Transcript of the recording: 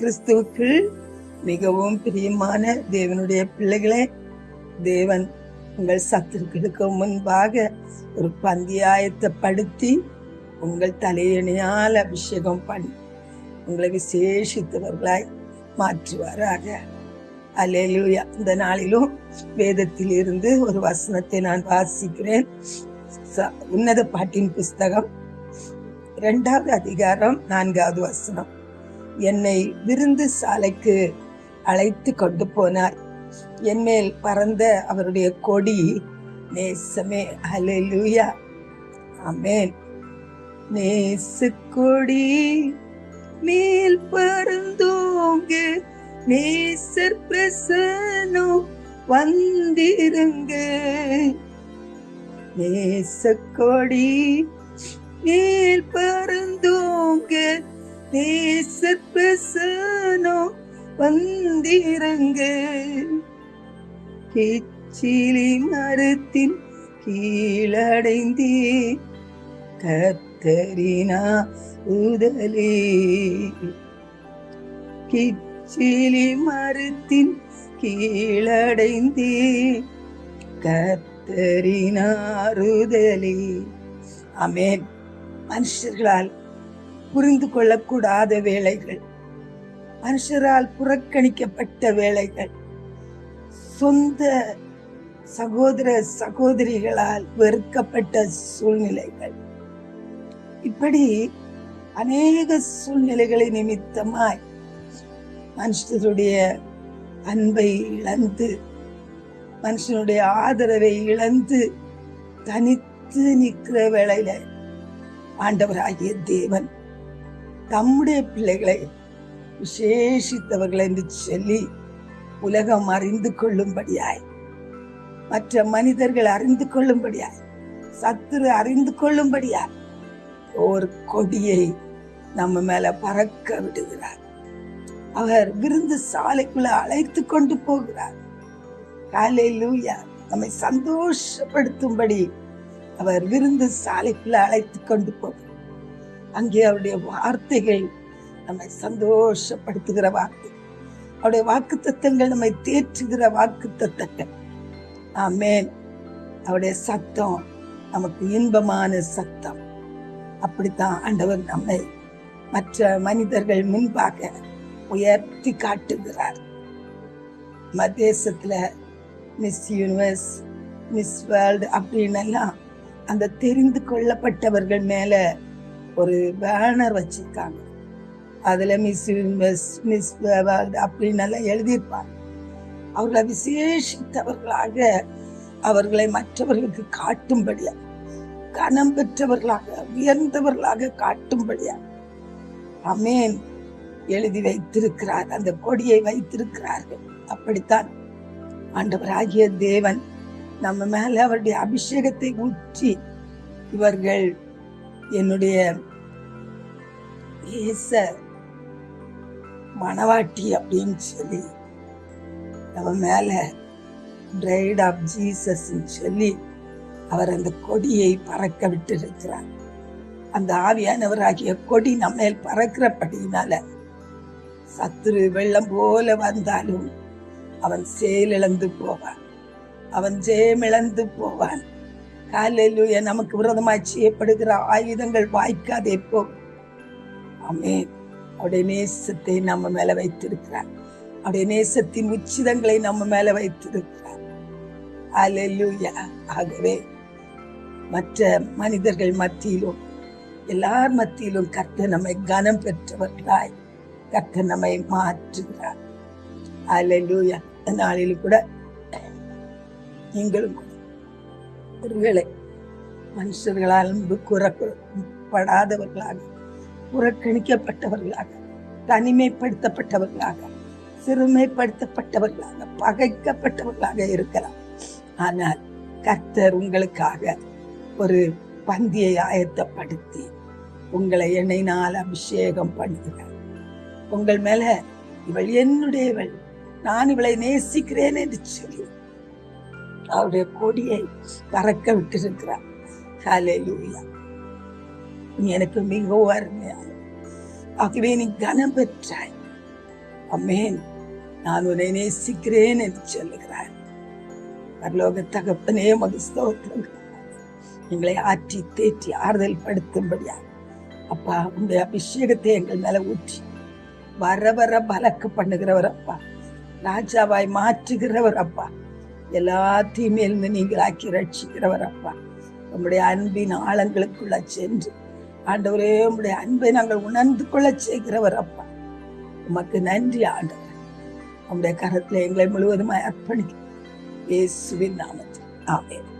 கிறிஸ்துவுக்குள் மிகவும் பிரியமான தேவனுடைய பிள்ளைகளே தேவன் உங்கள் சத்துருக்களுக்கு முன்பாக ஒரு பந்தியாயத்தைப்படுத்தி உங்கள் தலையணியால் அபிஷேகம் பண்ணி உங்களை விசேஷித்தவர்களாய் மாற்றுவாராக. அல்லேலூயா. இந்த நாளிலும் வேதத்தில் இருந்து ஒரு வசனத்தை நான் வாசிக்கிறேன். ச- உன்னத பாட்டின் புஸ்தகம் இரண்டாவது அதிகாரம் நான்காவது வசனம். என்னை விருந்து சாலைக்கு அழைத்து கொண்டு போனார். என் மேல் பறந்த அவருடைய கொடி நேசமே. அலுயா அமேன் நேசு கொடி மேல் பறந்தோங்க நேசர் பிரசனோ வந்திருங்க. நேசக்கொடி மேல் பறந்தோங்க நேசர் சனோ வந்திருங்க கிச்சிலி மரத்தின் கீழடைந்தே கத்தரினா உதலே. கிச்சிலி மரத்தின் கீழடைந்தே கத்தரினாருதலே அமேன் மனுஷர்களால் புரிந்து கொள்ளக்கூடாத வேலைகள். மனுஷரால் புறக்கணிக்கப்பட்ட வேலைகள். சொந்த சகோதர சகோதரிகளால் வெறுக்கப்பட்ட சூழ்நிலைகள். இப்படி அநேக சூழ்நிலைகளை நிமித்தமாய் மனுஷருடைய அன்பை இழந்து மனுஷனுடைய ஆதரவை இழந்து தனித்து நிற்கிற வேளையில ஆண்டவராகிய தேவன் தம்முடைய பிள்ளைகளை விசேஷித்தவர்கள் என்று சொல்லி உலகம் அறிந்து கொள்ளும்படியாய் மற்ற மனிதர்கள் அறிந்து கொள்ளும்படியாய் சத்துரு அறிந்து கொள்ளும்படியாய் ஒரு கொடியை நம்ம மேல பறக்க விடுகிறார். அவர் விருந்து சாலைக்குள்ள அழைத்து கொண்டு போகிறார். ஹalleluya. நம்மை சந்தோஷப்படுத்தும்படி அவர் விருந்து சாலைக்குள்ள அழைத்து கொண்டு போகிறார். அங்கே அவருடைய வார்த்தைகள் நம்மை சந்தோஷப்படுத்துகிற வார்த்தை. அவருடைய வாக்கு தத்தங்கள் நம்மை தேற்றுகிற வாக்கு தத்தங்கள் ஆமேன். அவருடைய சத்தம் நமக்கு இன்பமான சத்தம். அப்படித்தான் ஆண்டவர் நம்மை மற்ற மனிதர்கள் முன்பாக உயர்த்தி காட்டுகிறார். மத்தியசத்துல மிஸ் யூனிவர்ஸ் மிஸ் வேர்ல்டு அப்படின்னு எல்லாம் அந்த தெரிந்து கொள்ளப்பட்டவர்கள் மேலே ஒரு பேனர் வச்சிருக்காங்க. அதில் மிஸ் மிஸ் மிஸ் வேர்ல்டு அப்படின்னு எல்லாம் எழுதியிருப்பாங்க. அவர்களை விசேஷித்தவர்களாக அவர்களை மற்றவர்களுக்கு காட்டும்படியா கணம் பெற்றவர்களாக உயர்ந்தவர்களாக காட்டும்படியா அமேன் எழுதி வைத்திருக்கிறார். அந்த கொடியை வைத்திருக்கிறார்கள். அப்படித்தான் ஆண்டவராகிய தேவன் நம்ம மேல அவருடைய அபிஷேகத்தை ஊற்றி இவர்கள் என்னுடைய ஏச மணவாட்டி அப்படின்னு சொல்லி நம்ம மேல பிரைட் ஆஃப் ஜீசஸ் சொல்லி அவர் அந்த கொடியை பறக்க விட்டு இருக்கிறார் அந்த ஆவியானவராகிய கொடி நம்ம மேல் பறக்கிறபடியினால சத்துரு வெள்ளம் போல வந்தாலும் அவன் செயலிழந்து போவான். அவன் ஜெயமிழந்து போவான். காலையிலுய நமக்கு விரதமாய் செய்யப்படுகிற ஆயுதங்கள் வாய்க்காதே போகும் அமே அவருடைய நேசத்தை நம்ம மேல வைத்திருக்கிறார். அவருடைய நேசத்தின் உச்சிதங்களை நம்ம மேல வைத்திருக்கிறார். அல்லேலூயா ஆகவே மற்ற மனிதர்கள் மத்தியிலும் எல்லார் மத்தியிலும் கர்த்தர் நம்மை கனம் பெற்றவர்களாய் கர்த்தர் நம்மை மாற்றுகிறார். அல்லேலூயா நாளில் கூட நீங்களும் கூட மனுஷர்களால் அன்பு கூறப்படாதவர்களாக புறக்கணிக்கப்பட்டவர்களாக தனிமைப்படுத்தப்பட்டவர்களாக சிறுமைப்படுத்தப்பட்டவர்களாக பகைக்கப்பட்டவர்களாக இருக்கலாம். ஆனால் கர்த்தர் உங்களுக்காக ஒரு பந்தியை ஆயத்தப்படுத்தி உங்களை எண்ணெயினால் அபிஷேகம் பண்ணுகிறார். உங்கள் மேல இவள் என்னுடையவள் நான் இவளை நேசிக்கிறேன் என்று சொல்லி அவருடைய கொடியை பறக்க விட்டிருக்கிறார். ஹalleluya நீ எனக்கு மிகவும் அருமையான ஆகவே நீ கனம் பெற்றாய். அம்மேன். நான் உன்னை நேசிக்கிறேன் என்று சொல்லுகிறார். பரலோக தகப்பனே மகு எங்களை ஆற்றி தேற்றி ஆறுதல் படுத்தும்படியா அப்பா உங்களுடைய அபிஷேகத்தை எங்கள் மேல ஊற்றி. வர வர பலக்கு பண்ணுகிறவர் அப்பா. ராஜாவாய் மாற்றுகிறவர் அப்பா. எல்லாத்தையும் இருந்து நீங்கள் ஆக்கி ரட்சிக்கிறவர் அப்பா உங்களுடைய அன்பின் ஆழங்களுக்குள்ள சென்று ஆண்டவரே உங்களுடைய அன்பை நாங்கள் உணர்ந்து கொள்ள செய்கிறவர் அப்பா உமக்கு நன்றி ஆண்டவர். உங்களுடைய கரத்துல எங்களை முழுவதுமாய் அர்ப்பணிக்க இயேசுவின் நாமத்தில். ஆமென்.